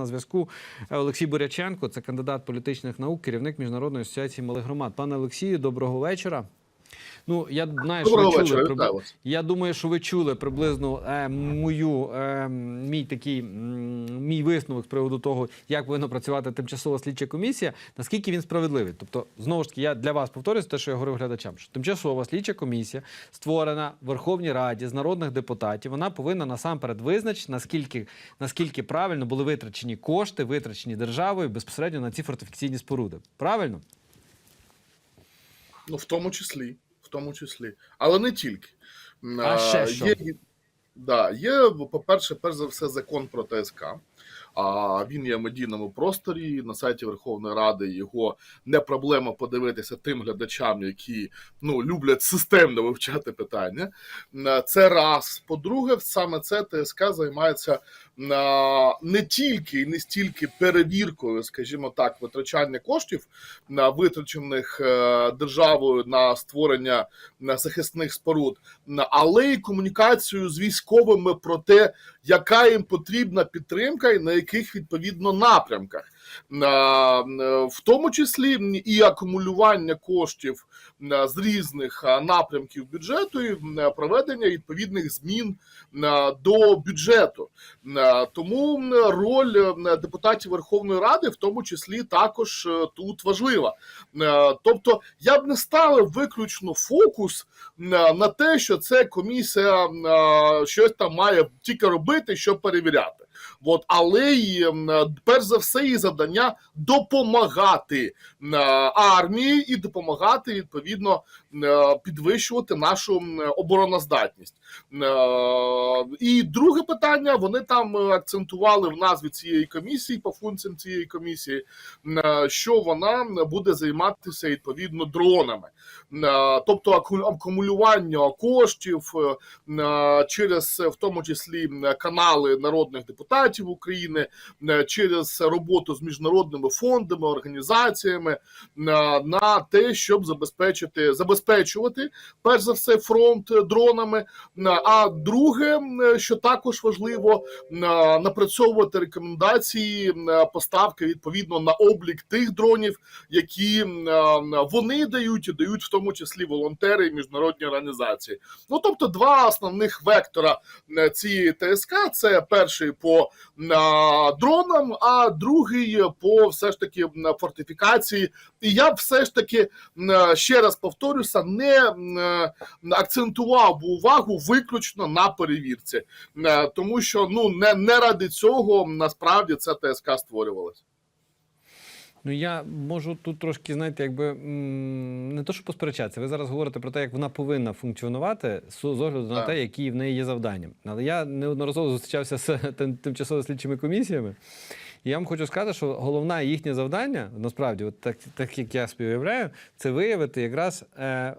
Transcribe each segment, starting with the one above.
На зв'язку Олексій Буряченко, це кандидат політичних наук, керівник міжнародної асоціації малих громад. Пане Олексію, доброго вечора. Ну я знаю, що ви чули вас. Я думаю, що ви чули приблизно е, мою е, мій такий мій висновок з приводу того, як повинна працювати тимчасова слідча комісія. Наскільки він справедливий? Тобто, знову ж таки, я для вас повторюю те, що я говорив глядачам. Що тимчасова слідча комісія створена в Верховній Раді з народних депутатів. Вона повинна насамперед визначити, наскільки наскільки правильно були витрачені кошти, витрачені державою безпосередньо на ці фортифікаційні споруди. Правильно? Ну, в тому числі, в тому числі. Але не тільки. А Е, ще що? Є, да, є, по-перше, перш за все, закон про ТСК. А він є в медійному просторі на сайті Верховної Ради. Його не проблема подивитися тим глядачам, які ну люблять системно вивчати питання. Е, Це раз. По-друге, саме це ТСК займається не тільки і не стільки перевіркою, скажімо так, витрачання коштів на витрачених е, державою на створення захисних споруд, але й комунікацію з військовими про те, яка їм потрібна підтримка і на яких відповідно напрямках. На- н- В тому числі і акумулювання коштів е, з різних е, напрямків бюджету і е, проведення відповідних змін е, до бюджету. Е, Тому роль е, депутатів Верховної Ради, в тому числі, також е, тут важлива. Е, Тобто, я б не ставив виключно фокус на те, що це комісія е, щось там має тільки робити, щоб перевіряти. От, але й перш за все, її завдання допомагати е, армії і допомагати відповідно е, підвищувати нашу обороноздатність. Е, І друге питання: вони там е, акцентували в назві цієї комісії по функціям цієї комісії, е, що вона буде займатися відповідно дронами, тобто аку- акумулювання коштів через в тому числі канали народних депутатів України, через роботу з міжнародними фондами, організаціями на те, щоб забезпечити забезпечувати перш за все фронт дронами. Е, А друге, що також важливо, е, напрацьовувати рекомендації е, поставки відповідно на облік тих дронів, які вони дають і дають в тому числі волонтери і міжнародні організації. Ну тобто, два основних вектора цієї ТСК: це перший по дронам, а другий по все ж таки фортифікації. І я б все ж таки ще раз повторюся, не акцентував би увагу виключно на перевірці, Е, тому що ну не, не ради цього насправді ця ТСК створювалася. Ну я можу тут трошки, знаєте, якби не то, що посперечатися. Ви зараз говорите про те, як вона повинна функціонувати з огляду на те, які в неї є завдання. Але я неодноразово зустрічався з тимчасово слідчими комісіями. І я вам хочу сказати, що головне їхнє завдання, насправді, от так, так як я собі уявляю, це виявити якраз. Е,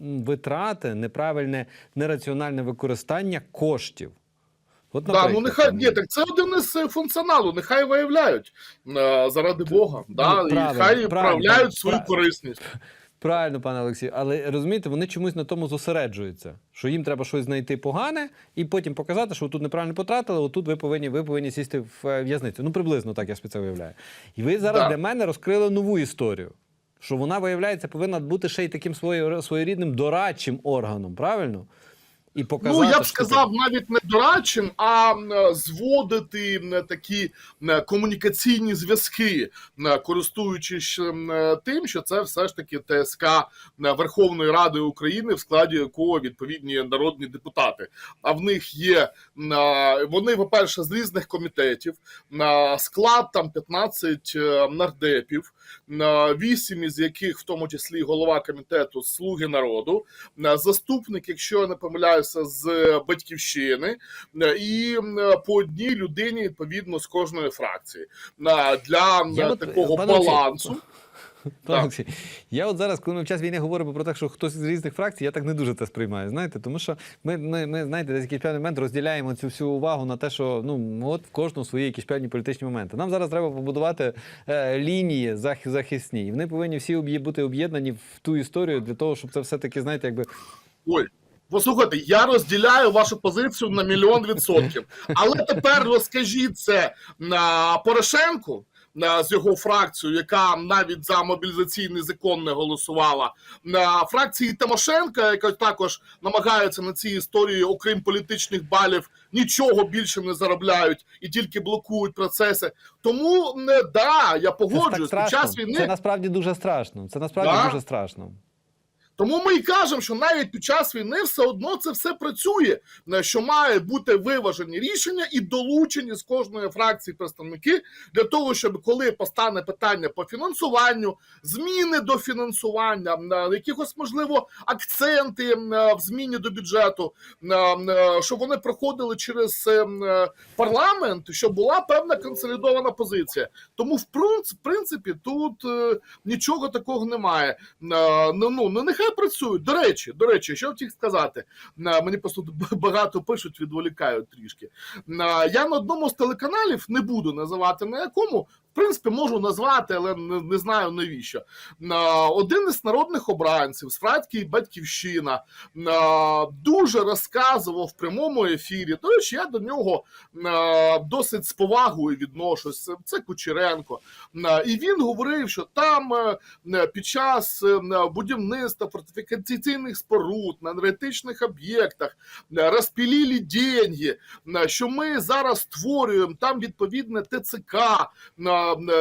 витрати, неправильне, нераціональне використання коштів. От, Да, ну нехай там, ні, так це один із е, функціоналу. Нехай виявляють е, заради Бога. Да, Ну, і хай правильно, свою корисність. Правильно, пане Олексію, але розумієте, вони чомусь на тому зосереджуються, що їм треба щось знайти погане і потім показати, що тут неправильно потратили, отут ви повинні, ви повинні сісти в е, в'язницю. Ну, приблизно так я це уявляю. І ви зараз Да. для мене розкрили нову історію. Що вона, виявляється, повинна бути ще й таким своє- своєрідним дорадчим органом, правильно? І показати, Ну, я б що сказав, навіть не дорадчим, а зводити такі комунікаційні зв'язки, користуючись тим, що це все ж таки ТСК Верховної Ради України, в складі якого відповідні народні депутати. А в них є вони, по-перше, з різних комітетів, м, склад там 15 е, нардепів, вісім із яких, в тому числі голова комітету Слуги народу, заступник, якщо я не помиляюся, з батьківщини, е, і по одній людині відповідно з кожної фракції Е, для Я такого пане балансу. Так. Я от зараз, коли ми в час війни говоримо про те, що хтось з різних фракцій, я так не дуже це сприймаю. Знаєте, тому що ми, ми, ми знаєте, десь якийсь певний момент розділяємо цю всю увагу на те, що ну от в кожного свої якісь певні політичні моменти. Нам зараз треба побудувати е, лінії зах- захисні, і вони повинні всі бути об'єднані в ту історію для того, щоб це все таки, знаєте, якби Ой, Послухайте, я розділяю вашу позицію на мільйон відсотків. Але тепер розкажіть це на Порошенку на з його фракцією, яка навіть за мобілізаційний закон не голосувала, на фракції Тимошенка, яка також намагається на цій історії, окрім політичних балів, нічого більше не заробляють і тільки блокують процеси. Тому не да, я погоджуюсь. Під час війни Це насправді дуже страшно. Це насправді Да. дуже страшно. Тому ми й кажемо, що навіть під час війни все одно це все працює, е, що має бути виважені рішення і долучені з кожної фракції представники для того, щоб коли постане питання по фінансуванню, зміни до фінансування, е, якихось можливо акценти е, в зміні до бюджету, щоб вони проходили через парламент, щоб була певна консолідована позиція. Тому в принц- в принципі тут нічого такого немає. Ну, ну, ну нехай працюють. До речі, до речі, що хотів сказати. Мені просто багато пишуть, відволікають трішки. Я на одному з телеканалів не буду називати на якому. Принципі, можу назвати, але не, не знаю навіщо. Один із народних обранців з фракції Батьківщина дуже розказував в прямому ефірі. До речі, я до нього досить з повагою відношусь. Це- Кучеренко. І він говорив, що там е, е, під час е, будівництва фортифікаційних споруд на енергетичних об'єктах розпілили деньги, що ми зараз створюємо там відповідне ТЦК,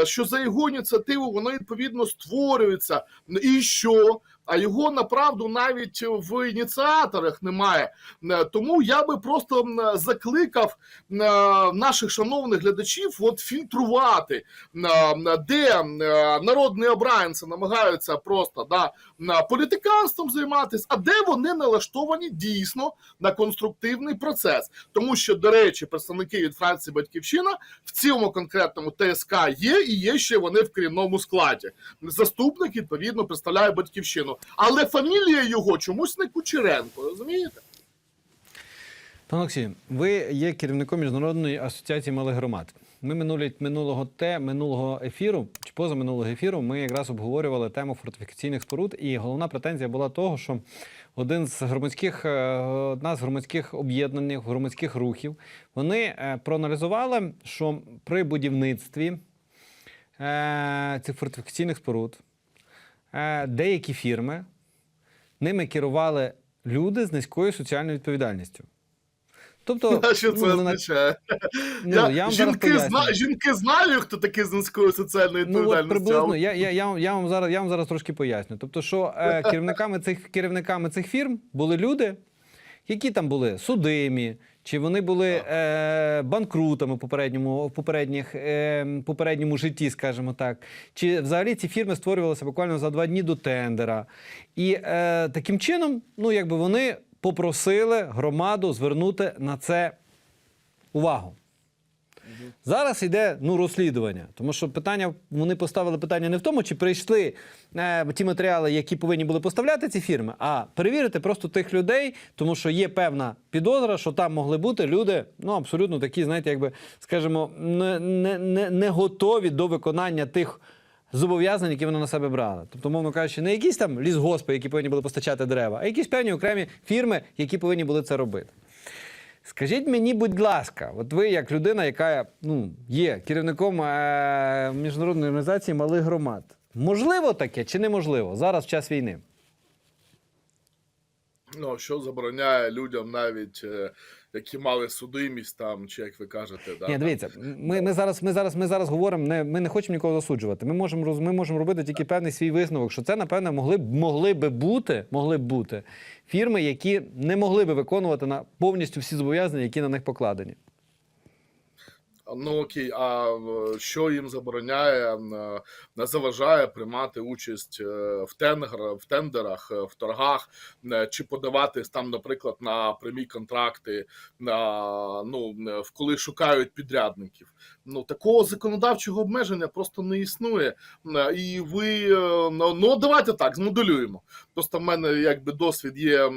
що за його ініціативу воно відповідно створюється. І що? А його направду навіть в ініціаторах немає. Е, Тому я би просто закликав е, наших шановних глядачів от фільтрувати, де е, народні обранці намагаються просто да, політиканством займатися, а де вони налаштовані дійсно на конструктивний процес. Тому що, до речі, представники від фракції Батьківщина в цьому конкретному ТСК є і є ще вони в керівному складі. Заступник відповідно представляє батьківщину, але фамілія його чомусь не Кучеренко. Розумієте? Пане Олексію, ви є керівником міжнародної асоціації малих громад. Ми минулі минулого те минулого ефіру чи поза минулого ефіру ми якраз обговорювали тему фортифікаційних споруд, і головна претензія була того, що один з громадських е, одна з громадських об'єднань, громадських рухів, вони е, проаналізували, що при будівництві е, цих фортифікаційних споруд деякі фірми ними керували люди з низькою соціальною відповідальністю. Тобто, А що це ну, означає? ну, я, я вам жінки, зна, жінки знають, хто такий з низькою соціальною Ну, от відповідальністю. приблизно, я, я, я, я, вам зараз, я вам зараз трошки поясню. Тобто, що е, керівниками, цих, керівниками цих фірм були люди, які там були судимі, чи вони були е, банкрутами в попередньому, в попередніх, е, попередньому житті, скажімо так. Чи взагалі ці фірми створювалися буквально за два дні до тендера. І е, таким чином, ну, якби вони попросили громаду звернути на це увагу. Зараз йде ну, розслідування, тому що питання вони поставили питання не в тому, чи прийшли е, ті матеріали, які повинні були поставляти ці фірми, а перевірити просто тих людей, тому що є певна підозра, що там могли бути люди, ну абсолютно такі, знаєте, якби скажімо, не, не, не, не готові до виконання тих. Зобов'язань, які вони на себе брали. Тобто, мовно кажучи, не якісь там лісгоспи, які повинні були постачати дерева, а якісь певні окремі фірми, які повинні були це робити. Скажіть мені, будь ласка, от ви як людина, яка ну, є керівником е- міжнародної організації малих громад, можливо таке чи неможливо зараз в час війни? Ну, що забороняє людям навіть, е, які мали судимість там, чи як ви кажете, да, Ні, дивіться, ми, ми, зараз, ми, зараз, ми зараз говоримо, не, ми не хочемо нікого засуджувати. Ми можемо, ми можемо робити тільки певний свій висновок, що це, напевно, могли б, могли би бути, могли б бути фірми, які не могли би виконувати на повністю всі зобов'язання, які на них покладені. Ну окей, а що їм забороняє, не заважає приймати участь е, в тенгер, в тендерах, е, в торгах, е, чи подаватись там, наприклад, на прямі контракти, на ну в коли шукають підрядників. Ну такого законодавчого обмеження просто не існує. І ви ну ну, давайте так змоделюємо. Просто в мене якби досвід є.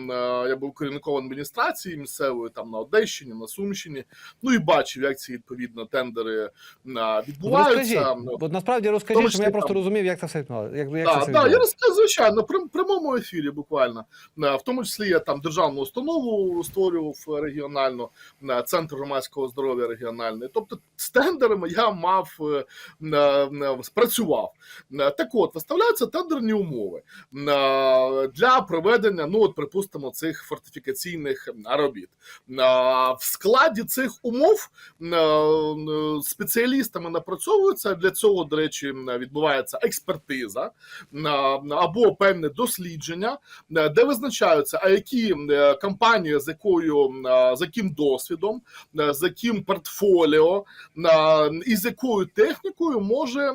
Я був керівником адміністрації місцевої там на Одещині, на Сумщині. Ну і бачив, як ці відповідно відповідно тендери Розкажіть, відбуваються. насправді тому розкажіть, щоб я просто розумів, як це все. Як, як Да, це да, я розкажу, звичайно, при прямому ефірі буквально. В тому числі я там державну установу створював е, регіональну, е, центр громадського здоров'я регіональний. Тобто з тендерами я мав е, спрацював. Так от, виставляються тендерні умови для проведення, ну от припустимо, цих фортифікаційних робіт. В складі цих умов спеціалістами напрацьовуються. Для цього, до речі, відбувається експертиза е, або певне дослідження, е, де визначаються, а які е, компанії з якою е, з яким досвідом, е, з яким портфоліо е, і з якою технікою може е,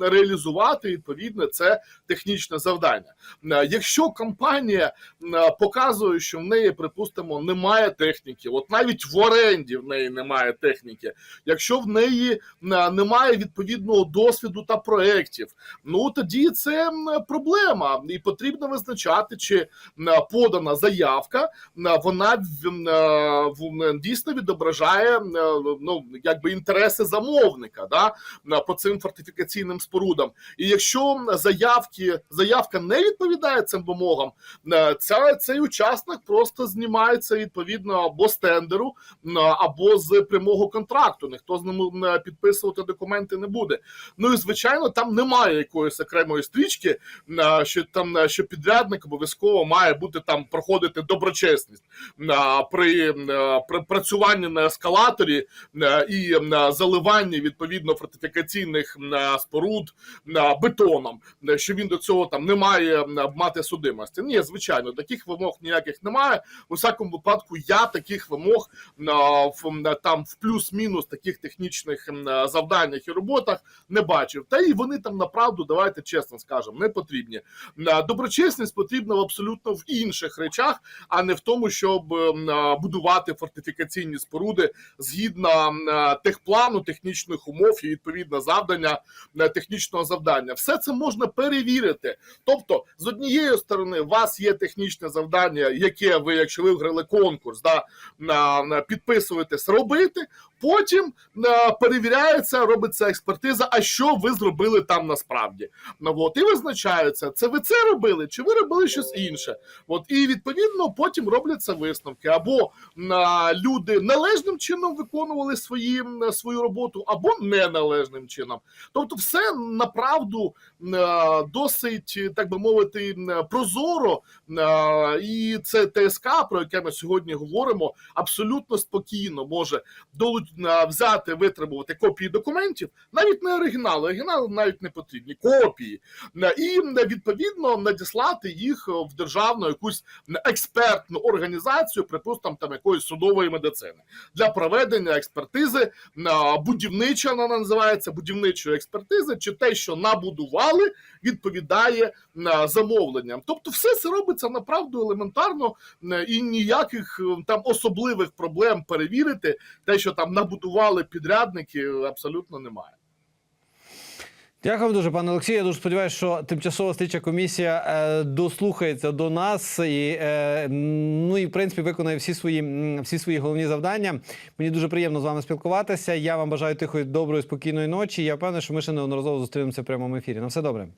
реалізувати відповідне це технічне завдання. Е, Якщо компанія е, показує, що в неї, припустимо, немає техніки, от навіть в оренді в неї немає техніки, якщо в неї е, немає відповідного досвіду та проєктів, ну тоді це проблема, і потрібно визначати, чи е, подана заявка, вона е, дійсно відображає ну, якби інтереси замовника да, по цим фортифікаційним спорудам. І якщо заявки, заявка не відповідає цим вимогам, ця, цей учасник просто знімається відповідно або з тендеру, або з прямого контракту. Ніхто з ним е, підписувати документи не буде. Ну і звичайно, там немає якоїсь окремої стрічки, е, що там е, що підрядник обов'язково має бути там проходити доброчесність при, працюванні на ескалаторі і заливанні відповідно фортифікаційних споруд бетоном, що він до цього там не має мати судимості. Ні, звичайно, таких вимог ніяких немає. У всякому випадку я таких вимог там в плюс-мінус таких технічних е, завданнях і роботах не бачив. Та і вони там направду, давайте чесно скажемо, не потрібні. Е, Доброчесність потрібна в абсолютно в інших речах, а не в тому, щоб е, будувати фортифікаційні споруди згідно техплану, технічних умов і відповідно завдання технічного завдання. Все це можна перевірити. Тобто, з однієї сторони, у вас є технічне завдання, яке ви, якщо ви виграли конкурс, да, на, на підписуєтесь робити. Потім е, перевіряється, робиться експертиза. А що ви зробили там насправді? Ну от і визначається, це ви це робили, чи ви робили щось інше. От і відповідно потім робляться висновки. Або а, люди належним чином виконували свої, свою роботу, або неналежним чином. Тобто, все направду а, досить, так би мовити, прозоро. А, і це ТСК, про яке ми сьогодні говоримо, абсолютно спокійно може долу- а, взяти, витребувати копії документів, навіть не оригінали, оригінали навіть не потрібні, копії, Е, і м, відповідно надіслати їх в державну якусь експертну організацію, припустимо, там якоїсь судової медицини. Для проведення експертизи будівнича вона називається будівничої експертизи, чи те, що набудували, відповідає а, замовленням. Тобто, все це робиться направду елементарно е, і ніяких е, там особливих проблем перевірити те, що там набудували підрядники, абсолютно немає. Дякую дуже, пане Олексію. Я дуже сподіваюся, що тимчасова слідча комісія е, дослухається до нас і е, ну і в принципі виконає всі свої всі свої головні завдання. Мені дуже приємно з вами спілкуватися. Я вам бажаю тихої, доброї, спокійної ночі. Я впевнений, що ми ще неодноразово зустрінемося в прямому ефірі. На все добре.